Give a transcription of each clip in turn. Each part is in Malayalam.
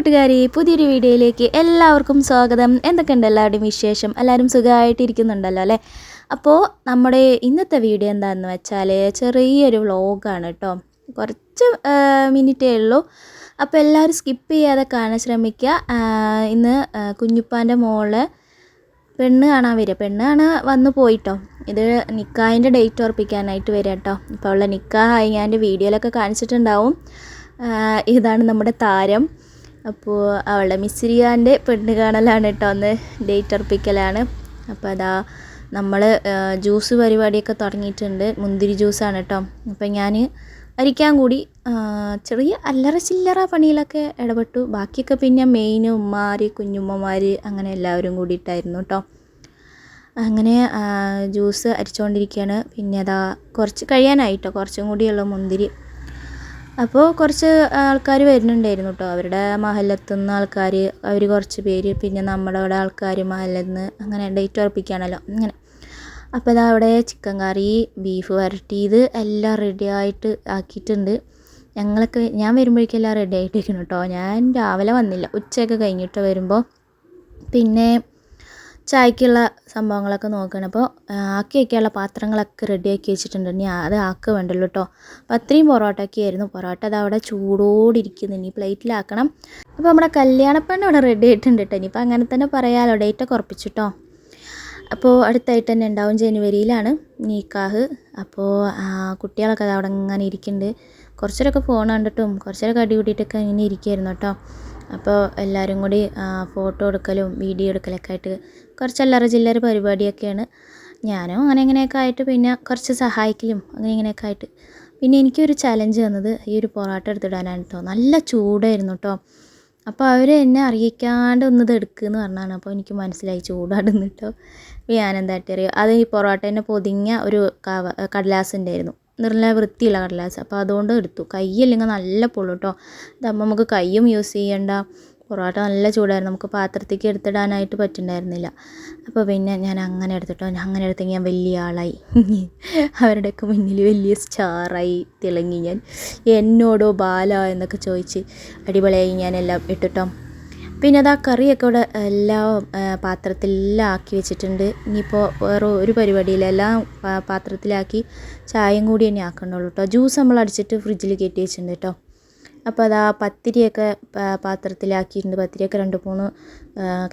കൂട്ടുകാരി പുതിയൊരു വീഡിയോയിലേക്ക് എല്ലാവർക്കും സ്വാഗതം. എന്തൊക്കെയുണ്ട് എല്ലാവരുടെയും വിശേഷം? എല്ലാവരും സുഖമായിട്ടിരിക്കുന്നുണ്ടല്ലോ അല്ലേ? അപ്പോൾ നമ്മുടെ ഇന്നത്തെ വീഡിയോ എന്താണെന്ന് വെച്ചാൽ ചെറിയൊരു വ്ളോഗാണ് കേട്ടോ. കുറച്ച് മിനിറ്റേ ഉള്ളൂ. അപ്പോൾ എല്ലാവരും സ്കിപ്പ് ചെയ്യാതെ കാണാൻ ശ്രമിക്കുക. ഇന്ന് കുഞ്ഞുപ്പാന്റെ മോൾ പെണ്ണ് കാണാൻ വരിക. പെണ്ണ് കാണാൻ വന്ന് പോയിട്ടോ. ഇത് നിക്കാഹിന്റെ ഡേറ്റ് ഉറപ്പിക്കാനായിട്ട് വരിക കേട്ടോ. ഇപ്പോൾ ഉള്ള നിക്കാഹായി ഞാൻ വീഡിയോയിലൊക്കെ കാണിച്ചിട്ടുണ്ടാവും. ഇതാണ് നമ്മുടെ താരം. അപ്പോൾ അവളുടെ മിസ്രിയാന്റെ പെണ്ണ് കാണലാണ് കേട്ടോ അന്ന് ഡേറ്റ് അർപ്പിക്കലാണ്. അപ്പോൾ അതാ നമ്മൾ ജ്യൂസ് പരിപാടിയൊക്കെ തുടങ്ങിയിട്ടുണ്ട്. മുന്തിരി ജ്യൂസാണ് കേട്ടോ. അപ്പം ഞാൻ അരിക്കാൻ കൂടി ചെറിയ അല്ലറ ചില്ലറ പണിയിലൊക്കെ ഇടപെട്ടു. ബാക്കിയൊക്കെ പിന്നെ മെയിൻ ഉമ്മാർ കുഞ്ഞുമ്മമാർ അങ്ങനെ എല്ലാവരും കൂടിയിട്ടായിരുന്നു കേട്ടോ. അങ്ങനെ ജ്യൂസ് അരിച്ചുകൊണ്ടിരിക്കുകയാണ് പിന്നെ അതാ കുറച്ച് കഴിയാനായിട്ടോ കുറച്ചും കൂടിയുള്ള മുന്തിരി അപ്പോൾ കുറച്ച് ആൾക്കാർ വരുന്നുണ്ടായിരുന്നു കേട്ടോ അവരുടെ മഹല്ലത്തുനിന്ന് ആൾക്കാർ അവർ കുറച്ച് പേര് പിന്നെ നമ്മുടെ അവിടെ ആൾക്കാർ മഹല്ലെന്ന് അങ്ങനെ ഡേറ്റ് ഉറപ്പിക്കുകയാണല്ലോ അങ്ങനെ. അപ്പോൾ ഇതാ അവിടെ ചിക്കൻ കറി ബീഫ് വരട്ടിയത് എല്ലാം റെഡി ആയിട്ട് ആക്കിയിട്ടുണ്ട്. ഞങ്ങളൊക്കെ ഞാൻ വരുമ്പോഴേക്കും എല്ലാം റെഡി ആയിട്ടിരിക്കണം കേട്ടോ ഞാൻ രാവിലെ വന്നില്ല ഉച്ചയൊക്കെ കഴിഞ്ഞിട്ട് വരുമ്പോൾ പിന്നെ ചായക്കുള്ള സംഭവങ്ങളൊക്കെ നോക്കണം. അപ്പോൾ ആക്കി വയ്ക്കാനുള്ള പാത്രങ്ങളൊക്കെ റെഡിയാക്കി വെച്ചിട്ടുണ്ട്. ഇനി അത് ആക്ക് വേണ്ടല്ലോ കേട്ടോ അപ്പോൾ അത്രയും പൊറോട്ടയൊക്കെ ആയിരുന്നു. പൊറോട്ട അത് അവിടെ ചൂടോടിരിക്കുന്നു. ഇനി പ്ലേറ്റിലാക്കണം. അപ്പോൾ നമ്മുടെ കല്യാണപ്പെണ്ണ് അവിടെ റെഡി ആയിട്ടുണ്ട് കേട്ടോ ഇനിയിപ്പോൾ അങ്ങനെ തന്നെ പറയാമല്ലോ ഡേറ്റൊക്കെ ഉറപ്പിച്ചു കേട്ടോ അപ്പോൾ അടുത്തായിട്ട് തന്നെ ഉണ്ടാവും ജനുവരിയിലാണ് നീക്കാഹ്. അപ്പോൾ കുട്ടികളൊക്കെ അവിടെ ഇങ്ങനെ ഇരിക്കുന്നുണ്ട്. കുറച്ചേരൊക്കെ ഫോൺ കണ്ടിട്ടും കുറച്ചേരൊക്കെ അടി കൂടിയിട്ടൊക്കെ ഇങ്ങനെ ഇരിക്കുകയായിരുന്നു കേട്ടോ. അപ്പോൾ എല്ലാവരും കൂടി ഫോട്ടോ എടുക്കലും വീഡിയോ എടുക്കലൊക്കെ ആയിട്ട് കുറച്ച് അല്ലറ ചില്ലറ പരിപാടിയൊക്കെയാണ്. ഞാനും അങ്ങനെ ഇങ്ങനെയൊക്കെ ആയിട്ട് പിന്നെ കുറച്ച് സഹായിക്കലും അങ്ങനെ ഇങ്ങനെയൊക്കെ ആയിട്ട്. പിന്നെ എനിക്കൊരു ചലഞ്ച് തന്നത് ഈ ഒരു പൊറോട്ട എടുത്തിടാനാണ് കേട്ടോ നല്ല ചൂടായിരുന്നു കേട്ടോ അപ്പോൾ അവർ എന്നെ അറിയിക്കാണ്ട് ഒന്നത് എടുക്കുമെന്ന് പറഞ്ഞാണ്. അപ്പോൾ എനിക്ക് മനസ്സിലായി ചൂടാടുന്നു കേട്ടോ ഞാനെന്താ അറിയോ അത് ഈ പൊറോട്ടേനെ പൊതിഞ്ഞ ഒരു കവ കടലാസ് ഉണ്ടായിരുന്നു. നല്ല വൃത്തിയുള്ള കടലാസ് അപ്പോൾ അതുകൊണ്ട് എടുത്തു. കൈയല്ലെങ്കിൽ നല്ല പൊള്ളു കേട്ടോ ഇതാകുമ്പോൾ നമുക്ക് കൈയും യൂസ് ചെയ്യണ്ട. പൊറോട്ട നല്ല ചൂടായിരുന്നു. നമുക്ക് പാത്രത്തേക്ക് എടുത്തിടാനായിട്ട് പറ്റുന്നുണ്ടായിരുന്നില്ല അപ്പോൾ പിന്നെ ഞാൻ അങ്ങനെ എടുത്തിട്ടോ ഞാൻ അങ്ങനെ എടുത്തെങ്കിൽ ഞാൻ വലിയ ആളായി. അവരുടെയൊക്കെ മുന്നിൽ വലിയ സ്റ്റാറായി തിളങ്ങി ഞാൻ. എന്നോടോ ബാല എന്നൊക്കെ ചോദിച്ച് അടിപൊളിയായി ഞാൻ എല്ലാം ഇട്ടിട്ടോ പിന്നെ അത് ആ കറിയൊക്കെ ഇവിടെ എല്ലാം പാത്രത്തിലെല്ലാം ആക്കി വെച്ചിട്ടുണ്ട്. ഇനിയിപ്പോൾ വേറെ ഒരു പരിപാടിയില്ല. എല്ലാം പാത്രത്തിലാക്കി ചായയും കൂടി തന്നെ ആക്കണുള്ളൂ കേട്ടോ ജ്യൂസ് നമ്മൾ അടിച്ചിട്ട് ഫ്രിഡ്ജിൽ കയറ്റി വെച്ചിട്ടുണ്ട് കേട്ടോ അപ്പോൾ അത് ആ പത്തിരിയൊക്കെ പാത്രത്തിലാക്കിയിട്ടുണ്ട്. പത്തിരിയൊക്കെ രണ്ട് മൂന്ന്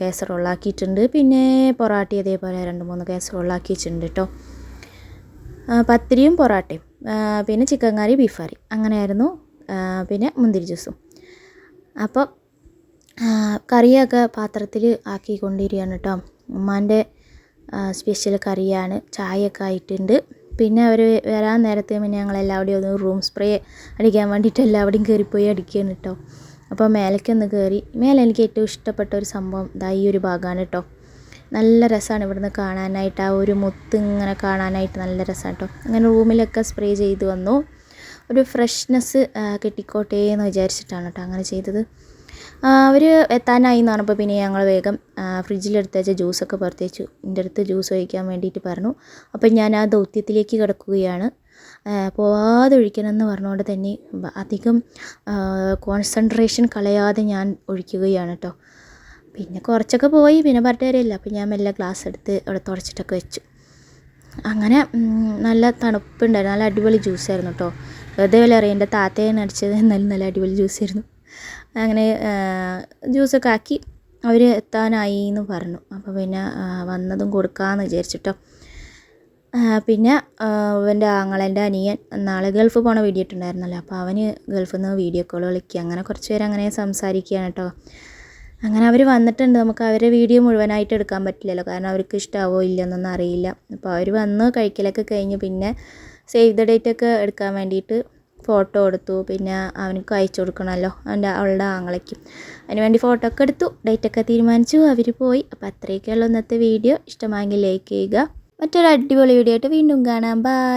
കേസറോളാക്കിയിട്ടുണ്ട് പിന്നെ പൊറാട്ടി അതേപോലെ രണ്ട് മൂന്ന് കേസറോളാക്കി വെച്ചിട്ടുണ്ട് കേട്ടോ പത്തിരിയും പൊറാട്ടയും പിന്നെ ചിക്കൻ കറി ബീഫ് കറി. അങ്ങനെയായിരുന്നു പിന്നെ മുന്തിരി ജ്യൂസും. അപ്പോൾ കറിയൊക്കെ പാത്രത്തിൽ ആക്കി ആക്കിക്കൊണ്ടിരിക്കുകയാണ് കേട്ടോ. ഉമ്മാന്റെ സ്പെഷ്യൽ കറിയാണ്. ചായയൊക്കെ ആയിട്ടുണ്ട്. പിന്നെ അവർ വരാൻ നേരത്തെ പിന്നെ ഞങ്ങൾ എല്ലാവരുടെയും ഒന്ന് റൂം സ്പ്രേ അടിക്കാൻ വേണ്ടിയിട്ട് എല്ലാവരുടെയും കയറിപ്പോയി അടിക്കുകയാണ് കേട്ടോ. അപ്പോൾ മേലേക്കൊന്ന് കയറി മേലെ എനിക്ക് ഏറ്റവും ഇഷ്ടപ്പെട്ട ഒരു സംഭവം ഇതാ ഈ ഒരു ഭാഗമാണ് കേട്ടോ. നല്ല രസമാണ് ഇവിടുന്ന് കാണാനായിട്ട്. ആ ഒരു മുത്ത് ഇങ്ങനെ കാണാനായിട്ട് നല്ല രസമാണ് കേട്ടോ. അങ്ങനെ റൂമിലൊക്കെ സ്പ്രേ ചെയ്ത് വന്നു. ഒരു ഫ്രഷ്നെസ് കിട്ടിക്കോട്ടെ എന്ന് വിചാരിച്ചിട്ടാണ് കേട്ടോ അങ്ങനെ ചെയ്തത്. അവർ എത്താനായി എന്ന് പറഞ്ഞപ്പോൾ പിന്നെ ഞങ്ങൾ വേഗം ഫ്രിഡ്ജിലെടുത്ത് വെച്ച ജ്യൂസൊക്കെ പുറത്തേച്ചു. എന്റെ അടുത്ത് ജ്യൂസ് ഒഴിക്കാൻ വേണ്ടിയിട്ട് പറഞ്ഞു. അപ്പോൾ ഞാൻ ആ ദൗത്യത്തിലേക്ക് കിടക്കുകയാണ്. പോവാതെ ഒഴിക്കണമെന്ന് പറഞ്ഞുകൊണ്ട് തന്നെ അധികം കോൺസെൻട്രേഷൻ കളയാതെ ഞാൻ ഒഴിക്കുകയാണ് കേട്ടോ പിന്നെ കുറച്ചൊക്കെ പോയി പിന്നെ പറഞ്ഞുതരില്ല അപ്പോൾ ഞാൻ മെല്ലെ ഗ്ലാസ് എടുത്ത് അവിടെ തുടച്ചിട്ടൊക്കെ വെച്ചു. അങ്ങനെ നല്ല തണുപ്പുണ്ടായിരുന്നു. നല്ല അടിപൊളി ജ്യൂസായിരുന്നു കേട്ടോ വെറുതെ വല്ല അറിയാം എന്റെ താത്തയാണ് അടിച്ചത് എന്നാലും നല്ല അടിപൊളി ജ്യൂസായിരുന്നു അങ്ങനെ ജ്യൂസൊക്കെ ആക്കി അവർ എത്താനായി എന്ന് പറഞ്ഞു. അപ്പോൾ പിന്നെ വന്നതും കൊടുക്കാമെന്ന് വിചാരിച്ചിട്ടോ. പിന്നെ അവന്റെ ആങ്ങളെന്റെ അനിയൻ നാളെ ഗൾഫ് പോണ വീഡിയോ ഇട്ടുണ്ടായിരുന്നല്ലോ അപ്പോൾ അവന് ഗൾഫിൽ നിന്ന് വീഡിയോ കോൾ വിളിക്കുക. അങ്ങനെ കുറച്ച് പേര് അങ്ങനെ സംസാരിക്കുകയാണ് കേട്ടോ അങ്ങനെ അവർ വന്നിട്ടുണ്ട്. നമുക്ക് അവരെ വീഡിയോ മുഴുവനായിട്ട് എടുക്കാൻ പറ്റില്ലല്ലോ. കാരണം അവർക്ക് ഇഷ്ടമാവോ ഇല്ലെന്നൊന്നും അറിയില്ല. അപ്പോൾ അവർ വന്ന് കഴിക്കലൊക്കെ കഴിഞ്ഞ് പിന്നെ സേവ് ദ ഡേറ്റ് ഒക്കെ എടുക്കാൻ വേണ്ടിയിട്ട് ഫോട്ടോ എടുത്തു. പിന്നെ അവനക്ക് അയച്ചു കൊടുക്കണമല്ലോ അവന്റെ അവളുടെ ആങ്ങളയ്ക്കും. അതിന് വേണ്ടി ഫോട്ടോ ഒക്കെ എടുത്തു. ഡേറ്റ് ഒക്കെ തീരുമാനിച്ചു. അവർ പോയി. അപ്പോൾ അത്രയൊക്കെയുള്ള ഇന്നത്തെ വീഡിയോ ഇഷ്ടമായെങ്കിൽ ലൈക്ക് ചെയ്യുക. മറ്റൊരു അടിപൊളി വീഡിയോ ആയിട്ട് വീണ്ടും കാണാം. ബൈ